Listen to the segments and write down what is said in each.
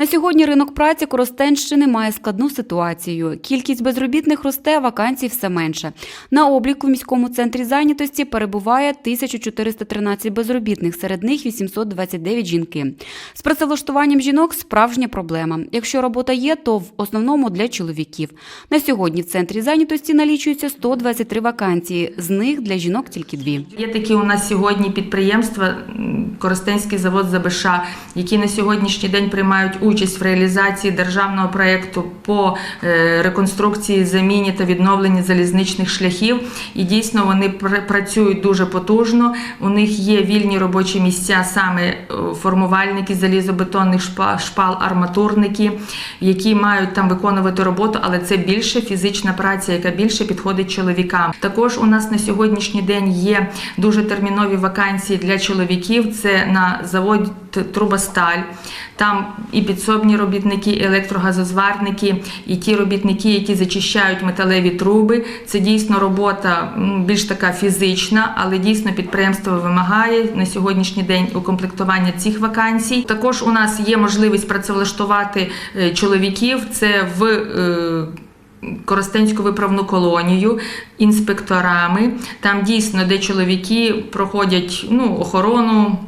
На сьогодні ринок праці Коростенщини має складну ситуацію. Кількість безробітних росте, вакансій все менше. На обліку в міському центрі зайнятості перебуває 1413 безробітних, серед них 829 жінки. З працевлаштуванням жінок справжня проблема. Якщо робота є, то в основному для чоловіків. На сьогодні в центрі зайнятості налічується 123 вакансії, з них для жінок тільки дві. Є такі у нас сьогодні підприємства, Коростенський завод ЗБШ, які на сьогоднішній день приймають участь в реалізації державного проєкту по е, реконструкції, заміні та відновленні залізничних шляхів. І дійсно вони працюють дуже потужно. У них є вільні робочі місця, саме е, формувальники залізобетонних шпал, арматурники, які мають там виконувати роботу, але це більше фізична праця, яка більше підходить чоловікам. Також у нас на сьогоднішній день є дуже термінові вакансії для чоловіків. Це на заводі Трубосталь. Там і підсобні робітники, і електрогазозварники, і ті робітники, які зачищають металеві труби. Це дійсно робота більш така фізична, але дійсно підприємство вимагає на сьогоднішній день укомплектування цих вакансій. Також у нас є можливість працевлаштувати е, чоловіків. Це в е, Коростенську виправну колонію інспекторами. Там дійсно, де чоловіки проходять ну, охорону.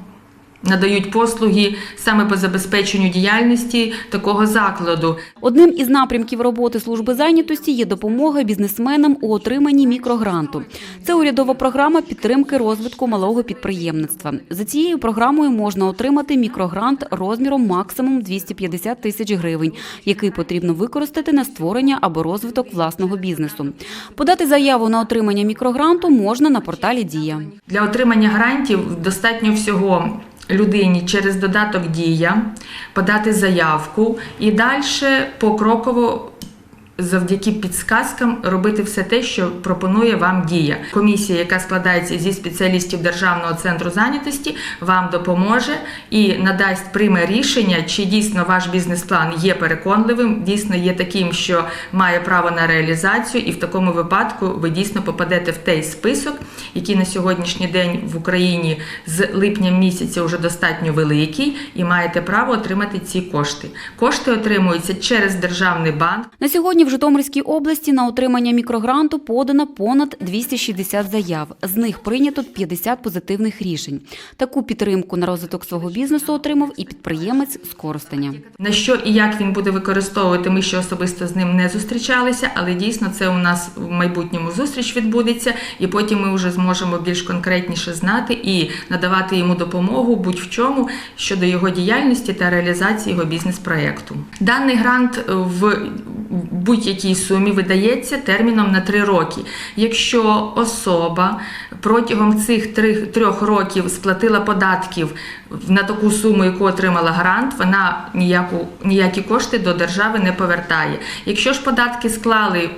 Надають послуги саме по забезпеченню діяльності такого закладу. Одним із напрямків роботи служби зайнятості є допомога бізнесменам у отриманні мікрогранту. Це урядова програма підтримки розвитку малого підприємництва. За цією програмою можна отримати мікрогрант розміром максимум 250 тисяч гривень, який потрібно використати на створення або розвиток власного бізнесу. Подати заяву на отримання мікрогранту можна на порталі Дія. Для отримання грантів достатньо всього людині через додаток Дія подати заявку і далі покроково. Завдяки підсказкам робити все те, що пропонує вам дія. Комісія, яка складається зі спеціалістів Державного центру зайнятості, вам допоможе і надасть прийме рішення, чи дійсно ваш бізнес-план є переконливим, дійсно є таким, що має право на реалізацію, і в такому випадку ви дійсно попадете в той список, який на сьогоднішній день в Україні з липня місяця вже достатньо великий, і маєте право отримати ці кошти. Кошти отримуються через державний банк. На сьогодні Житомирській області на отримання мікрогранту подано понад 260 заяв. З них прийнято 50 позитивних рішень. Таку підтримку на розвиток свого бізнесу отримав і підприємець з Коростеня. На що і як він буде використовувати, ми ще особисто з ним не зустрічалися, але дійсно це у нас в майбутньому зустріч відбудеться, і потім ми вже зможемо більш конкретніше знати і надавати йому допомогу будь-в чому щодо його діяльності та реалізації його бізнес-проєкту. Даний грант е, в будь-якій сумі видається терміном на три роки. Якщо особа протягом цих три- трьох років сплатила податків на таку суму, яку отримала грант, вона ніяку, ніякі кошти до держави не повертає. Якщо ж податки склали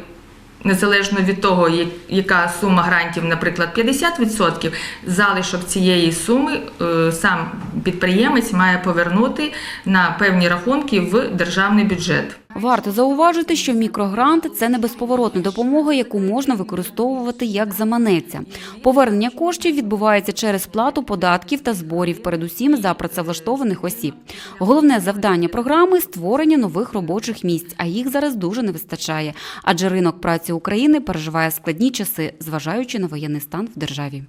Незалежно від того, яка сума грантів, наприклад, 50%, залишок цієї суми е, сам підприємець має повернути на певні рахунки в державний бюджет. Варто зауважити, що мікрогрант це не безповоротна допомога, яку можна використовувати як заманеться. Повернення коштів відбувається через сплату податків та зборів, передусім за працевлаштованих осіб. Головне завдання програми створення нових робочих місць, а їх зараз дуже не вистачає, адже ринок праці України переживає складні часи, зважаючи на воєнний стан в державі.